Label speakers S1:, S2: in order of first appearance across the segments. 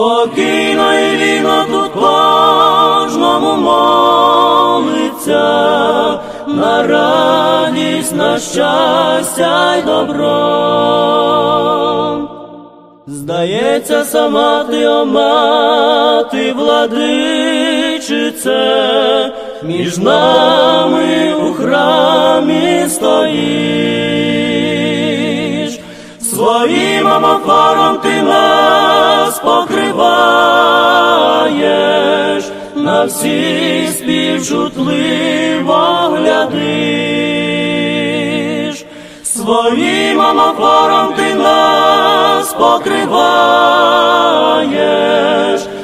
S1: Спокійно і вільно тут кожному молиться, на радість, на щастя й добро. Здається, сама ти, о мати, владичице, між нами у храмі стоїш, своїм амофором ти нас на всі співчутливо глядиш, своїм амофором ти нас покриваєш,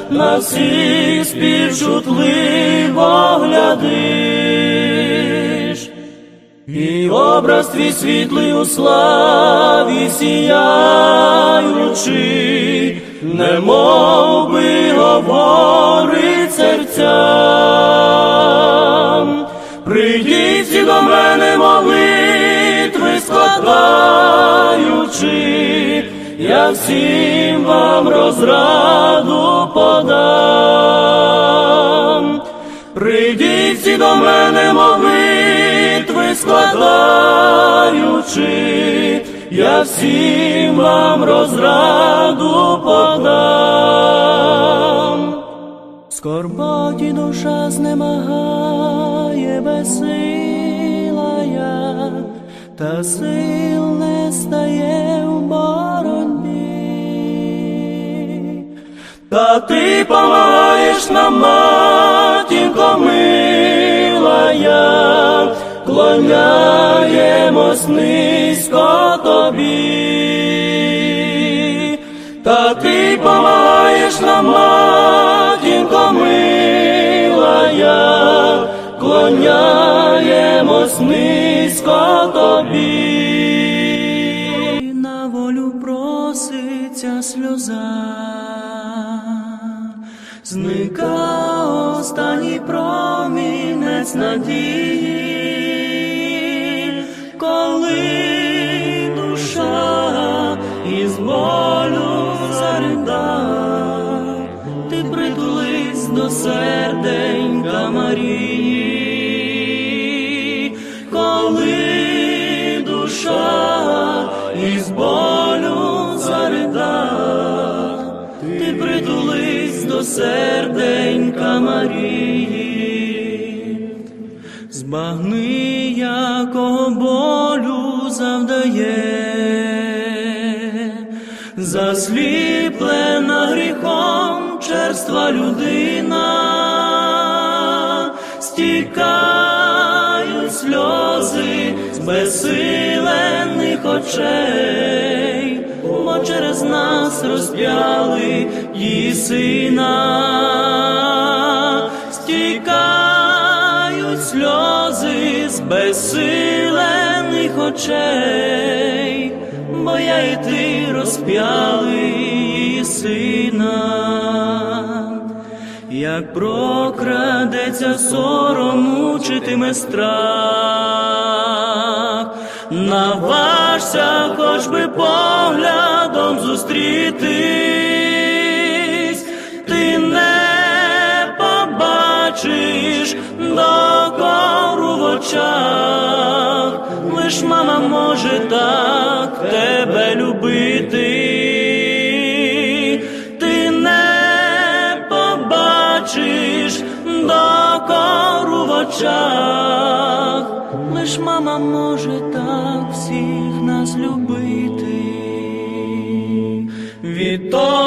S1: на всі співчутливо глядиш. І образ твій світлий у славі сіяючи, немов би говорить До мене молитви складаючи, я всім вам розраду подам. Прийдіть всі до мене молитви складаючи, я всім вам розраду подам. Скорботі душа знемагає безсила я, та сил не стає в боротьбі. Та ти помагаєш нам, матінко милая, клоняємось низько тобі. Та ти помагаєш нам, матінко милая, клоняємось низько тобі. На волю проситься сльоза, зника останній промінець надії, коли душа із болю зарида, ти притулись до серденька серденька Марії, збагни, якого болю завдає, засліплена гріхом черства людина, стікають сльози з безсилених очей, бо через нас розп'яли її сина, стікають сльози з безсилених очей, бо я і ти розп'яли її сина. Як прокрадеться сором, мучитиме страх, наважся хоч би поглядом зустрітись, побачиш докору в очах, лиш мама може так тебе любити. Ти не побачиш докору в очах, лиш мама може так всіх нас любити. Відтоді,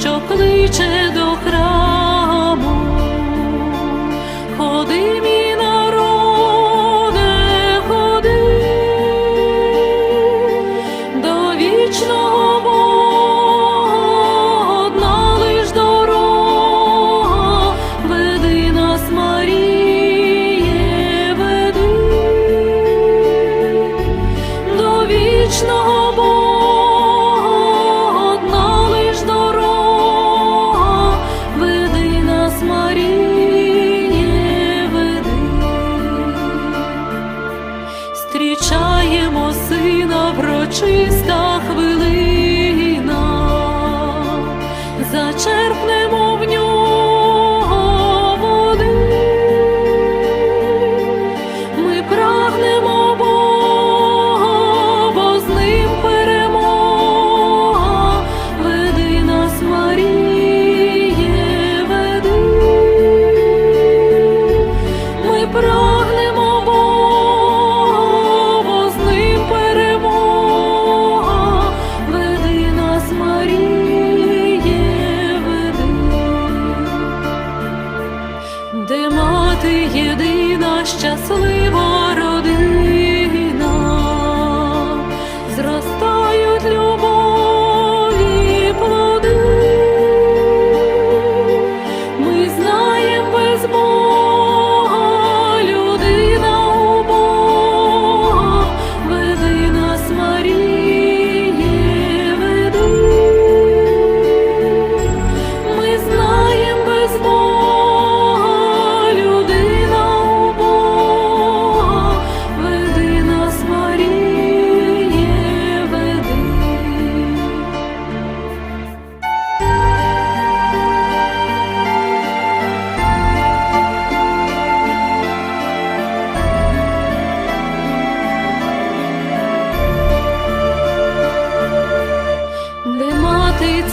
S2: що кличе до храму.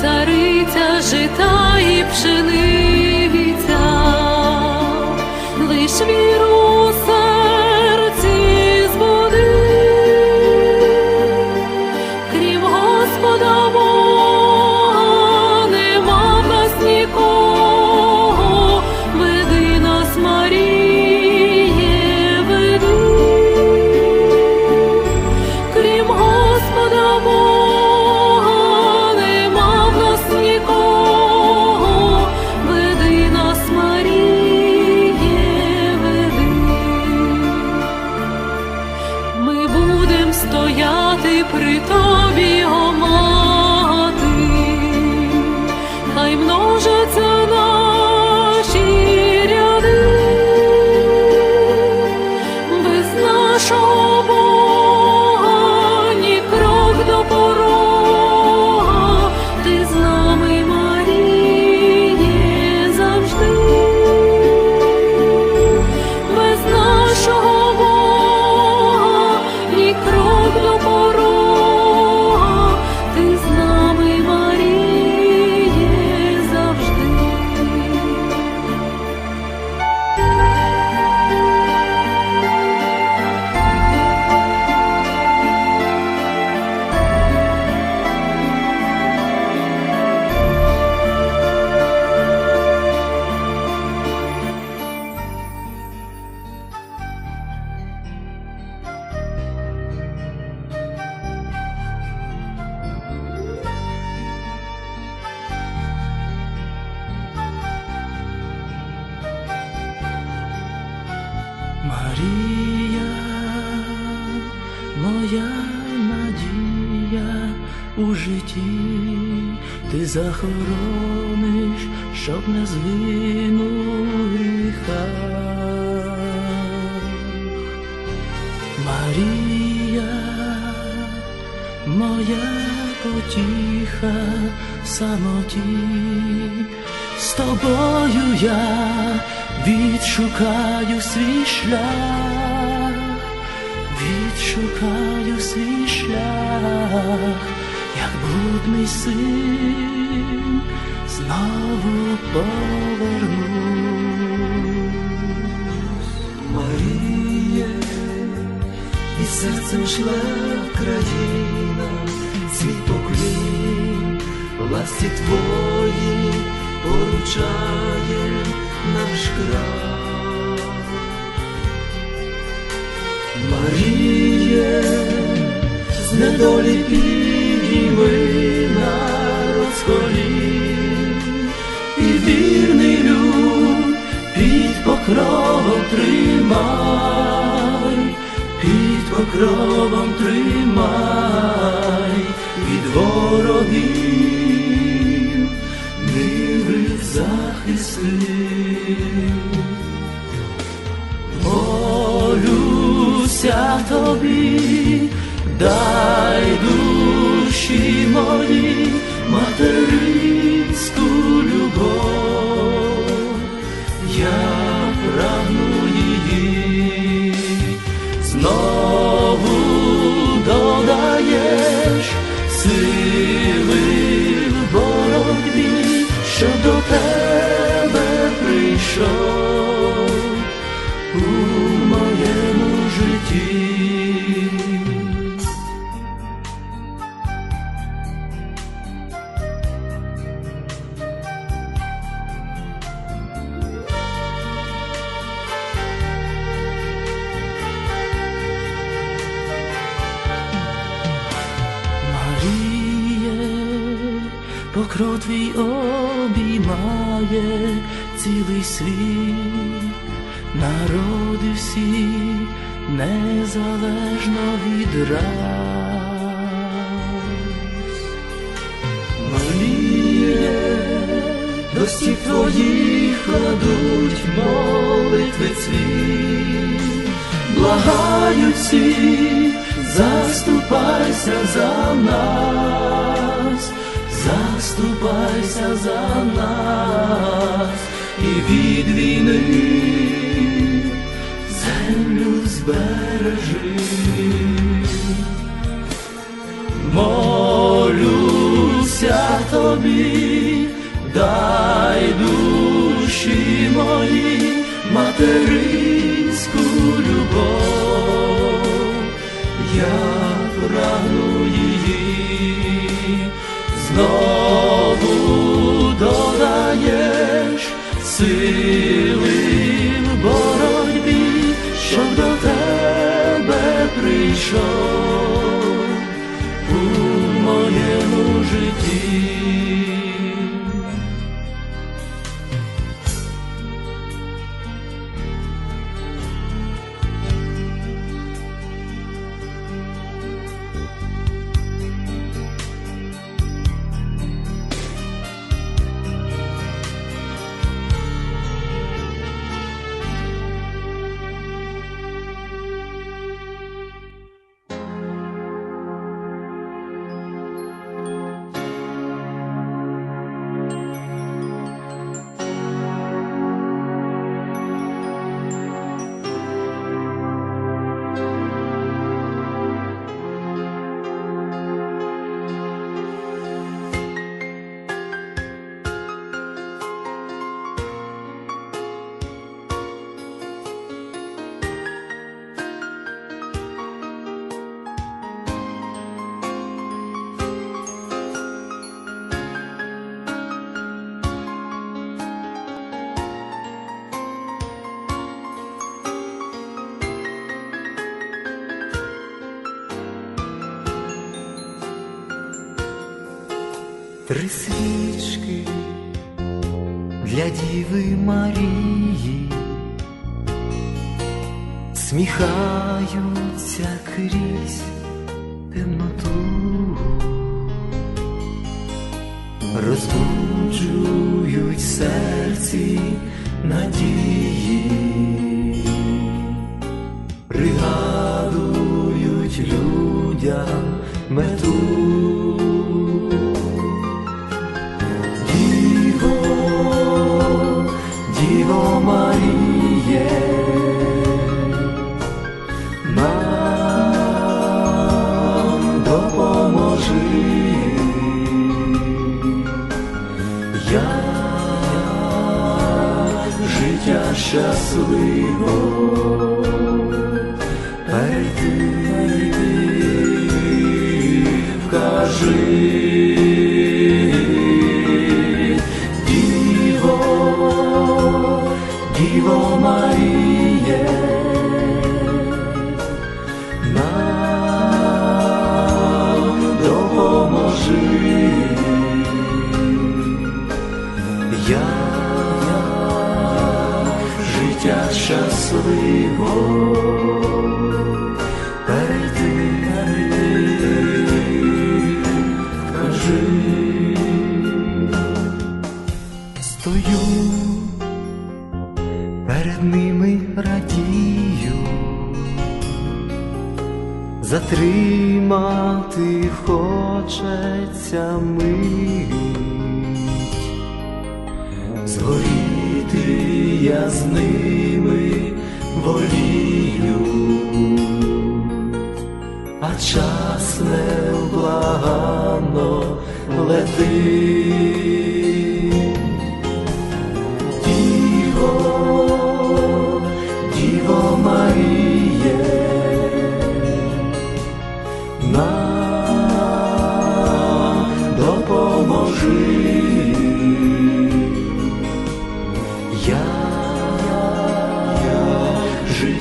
S2: цариця жита і пшени. при тобі.
S1: борониш, щоб не згинув гріха.
S3: Марія, моя потіха в самоті, з тобою я відшукаю свій шлях, відшукаю свій шлях. Як блудний син знову повернусь.
S4: Маріє, і серцем шле країна, свій поклін, власті твої поручає наш край. Маріє, з недолі з колін,
S3: і вірний люд під покровом тримай, під покровом тримай, від ворогів милих захисти. Молюся тобі, дай материнську любов, я прагну її, знову додаєш сили в боротьбі, що до тебе прийшов покров твій обіймає цілий світ, народи всі незалежно від рас.
S4: Маріє, до стіп твоїх кладуть молитви цвіт,
S3: Благають всі, заступайся за нас, заступайся за нас і від війни землю збережи. Молюся тобі, дай душі мої материнську любов, знову додаєш сили в боротьбі, щоб до тебе прийшов у моєму житті.
S4: Три свічки для Діви Марії. Сміхаються крізь темноту, розбуджують серці надії, пригадують
S3: щасливо перейти, вкажи, затримати хочеться мить. Згоріти я з ними волію, а час невблаганно летить.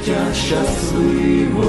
S3: Життя щасливо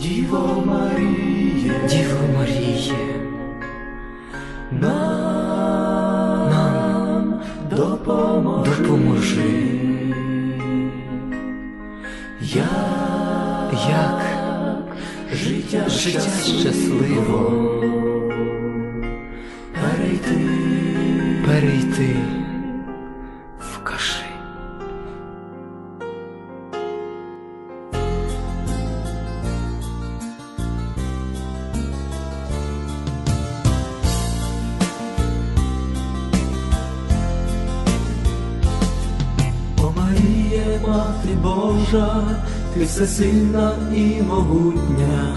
S3: Діво Маріє, Діво Маріє, нам допоможи. допоможи, Я,
S5: як
S3: життя,
S5: життя щасливо
S3: перейти,
S5: перейти,
S3: ти всесильна і могутня,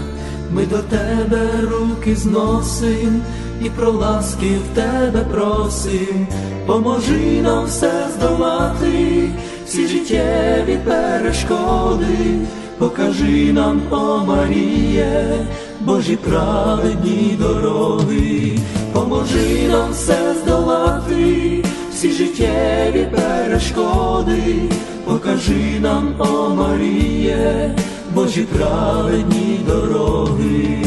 S3: ми до тебе руки зносим і про ласки в тебе просим, поможи нам все здолати, всі життєві перешкоди, покажи нам, о Маріє, Божі праведні дороги, поможи нам все здолати, всі життєві перешкоди, покажи нам, о Маріє, Божі праведні дороги.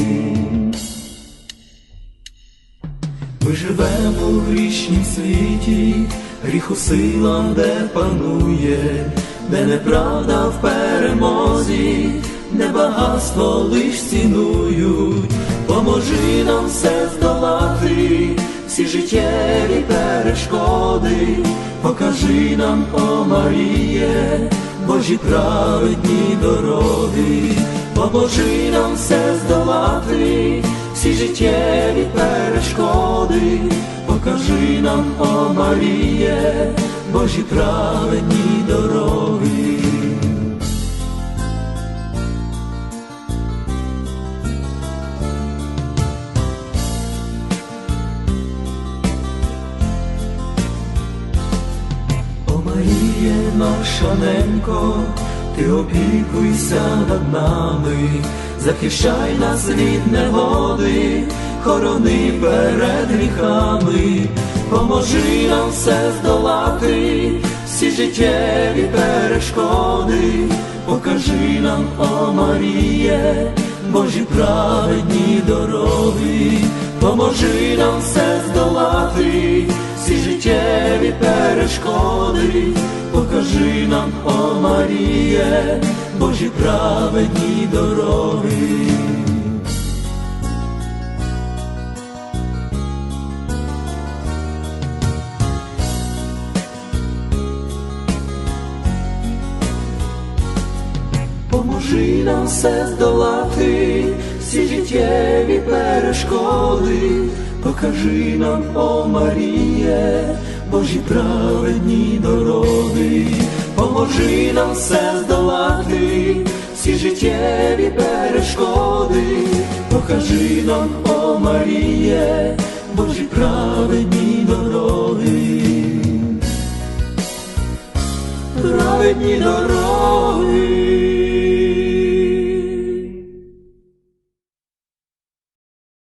S3: Ми живемо цьому грішнім світі, гріху сила, де панує, де неправда в перемозі, де багатство лиш цінують, поможи нам все здолати, всі життєві перешкоди, покажи нам, о Маріє, Божі праведні дороги, поможи нам все здолати, всі життєві перешкоди, покажи нам, о Маріє, Божі праведні дороги. Маріє, наша ненько, ти опікуйся над нами, захищай нас від негоди, хорони перед гріхами, поможи нам все здолати, всі життєві перешкоди, покажи нам, о Маріє, Божі праведні дороги, поможи нам все здолати, життєві перешкоди, покажи нам, о Маріє, Божі праведні дороги. Поможи нам все здолати, всі життєві перешкоди, покажи нам, о Маріє, Божі праведні дороги, поможи нам все здолати, всі життєві перешкоди, покажи нам, о Маріє, Божі праведні дороги. Праведні дороги.